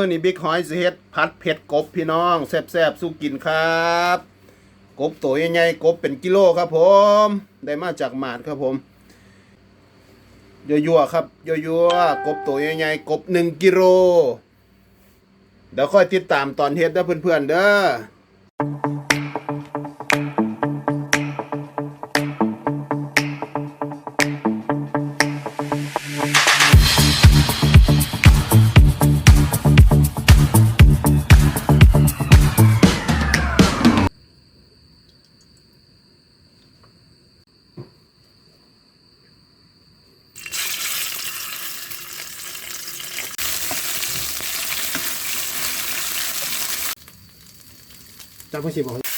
มื่อนี้บิ๊กหอยสิเฮ็ดผัดเผ็ดกบพี่น้องแซ่บๆสู้กินครับ กบตัวใหญ่ๆกบเป็นกิโลครับผม ได้มาจากหมาดครับผมยั่วๆครับยั่วๆกบตัวใหญ่ๆกบหนึ่งกิโลเดี๋ยวค่อยติดตามตอนเฮ็ดเด้อเพื่อนๆเด้อ จับผู้สิบอ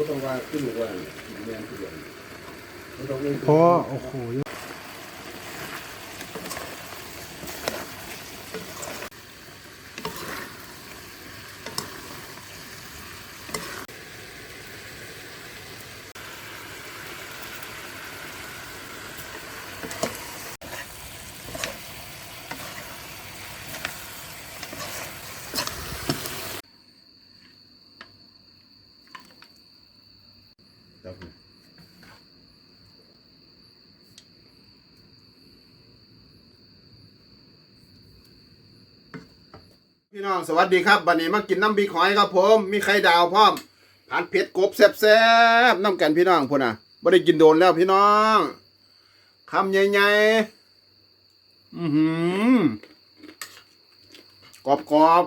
กบ่ต้องว่าขึ้นว่าแมนเพื่องเล่นพอโอ้โห พี่น้องสวัสดีครับวันนี้มากินน้ำบีหอยครับผม มีไข่ดาวพร้อมผัดเผ็ดกบแซ่บๆน้ำกันพี่น้องพุ่นะไม่ได้กินโดนแล้วพี่น้องคำใหญ่ๆอือหือกรอบกรอบ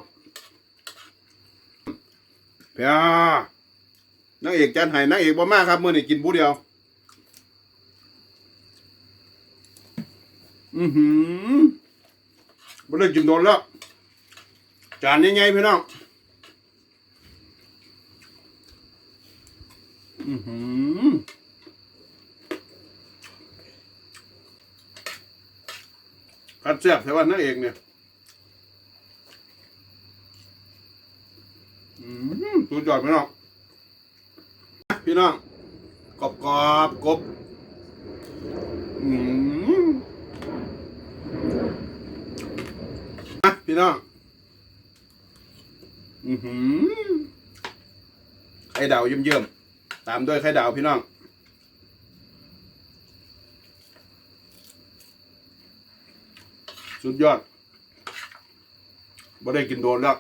ๆเพียนางเอกจันไห้นางเอกบ่มากครับเมื่อนี้กินผู้เดียว อือหือไม่ได้กินโดนแล้ว จานยังไงพี่น้องอือหือพัดเสียบแต่ว่านั่นเองเนี่ยอืมสุดยอดพี่น้อง พี่น้องกรอบกรอบๆกบอืมอะพี่น้อง อือหือไข่ดาวเยิ่มๆตามด้วยไข่ดาวพี่น้องสุดยอดบ่ได้กินโดนแล้ว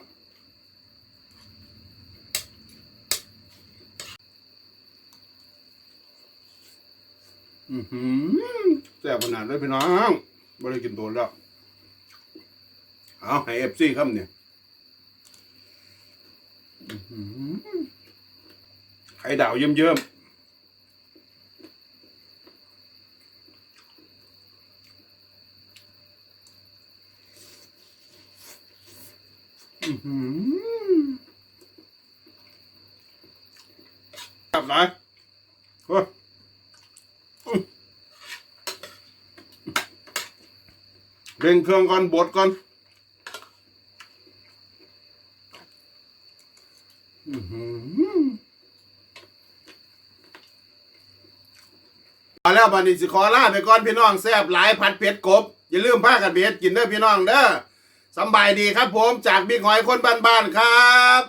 อือหือแซ่บขนาดเลยพี่น้องบ่ได้กินโดนแล้ว เอาให้เอฟซีครับเนี่ย ไข่ดาวเยิ้มเยิ้มๆอื้อหือจับหน่อยโอ้ยอื้อเร่งเครื่องก่อนบดก่อน อื้อหือ เอาแล้วบันนี้สิขอลาไปก่อนพี่น้องแซ่บหลายผัดเผ็ดกบ อย่าลืมผ้ากันเบ็ดกินเด้อพี่น้องเด้อสำบายดีครับผมจากบิ๊กหอยคนบ้านๆครับ